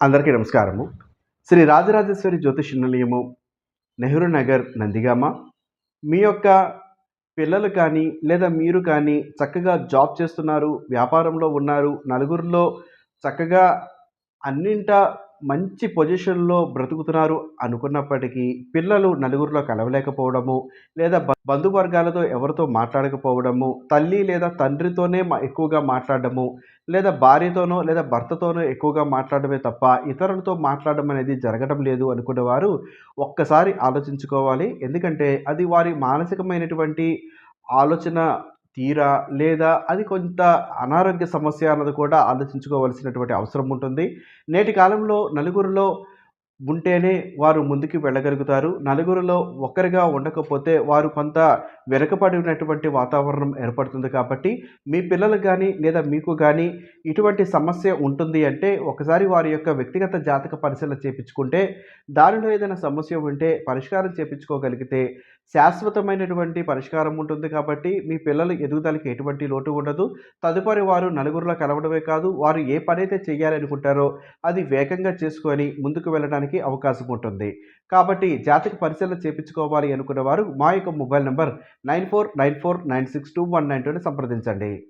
అందరికీ నమస్కారము. శ్రీ రాజరాజేశ్వరి జ్యోతిష్ నిలయము నెహ్రూ నగర్ నందిగామ. మీ యొక్క పిల్లలు కానీ లేదా మీరు కానీ చక్కగా జాబ్ చేస్తున్నారు వ్యాపారంలో ఉన్నారు నలుగురిలో చక్కగా అన్నింట మంచి పొజిషన్లో బ్రతుకుతున్నారు అనుకున్నప్పటికీ పిల్లలు నలుగురిలో కలవలేకపోవడము లేదా బంధువర్గాలతో ఎవరితో మాట్లాడకపోవడము తల్లి లేదా తండ్రితోనే మా- ఎక్కువగా మాట్లాడడము లేదా భార్యతోనో లేదా భర్తతోనో ఎక్కువగా మాట్లాడమే తప్ప ఇతరులతో మాట్లాడడం అనేది జరగడం లేదు అనుకునేవారు ఒక్కసారి ఆలోచించుకోవాలి. ఎందుకంటే అది వారి మానసికమైనటువంటి ఆలోచన తీరా లేదా అది కొంత అనారోగ్య సమస్య అన్నది కూడా ఆలోచించుకోవలసినటువంటి అవసరం ఉంటుంది. నేటి కాలంలో నలుగురిలో ఉంటేనే వారు ముందుకు వెళ్ళగలుగుతారు. నలుగురిలో ఒక్కరిగా ఉండకపోతే వారు కొంత వెనుకబడినటువంటి వాతావరణం ఏర్పడుతుంది కాబట్టి మీ పిల్లలకు కానీ లేదా మీకు కానీ ఇటువంటి సమస్య ఉంటుంది అంటే ఒకసారి వారి యొక్క వ్యక్తిగత జాతక పరిశీలన చేపించుకుంటే దానిలో ఏదైనా సమస్య ఉంటే పరిష్కారం చేపించుకోగలిగితే శాశ్వతమైనటువంటి పరిష్కారం ఉంటుంది కాబట్టి మీ పిల్లల ఎదుగుదలకి ఎటువంటి లోటు ఉండదు. తదుపరి వారు నలుగురిలో కలవడమే కాదు వారు ఏ పనైతే చేయాలనుకుంటారో అది వేగంగా చేసుకొని ముందుకు వెళ్ళడానికి అవకాశం ఉంటుంది. కాబట్టి జాతక పరిశీలన చేపించుకోవాలి అనుకున్న వారు మా యొక్క mobile number nine four nine four nine six two one nine సంప్రదించండి.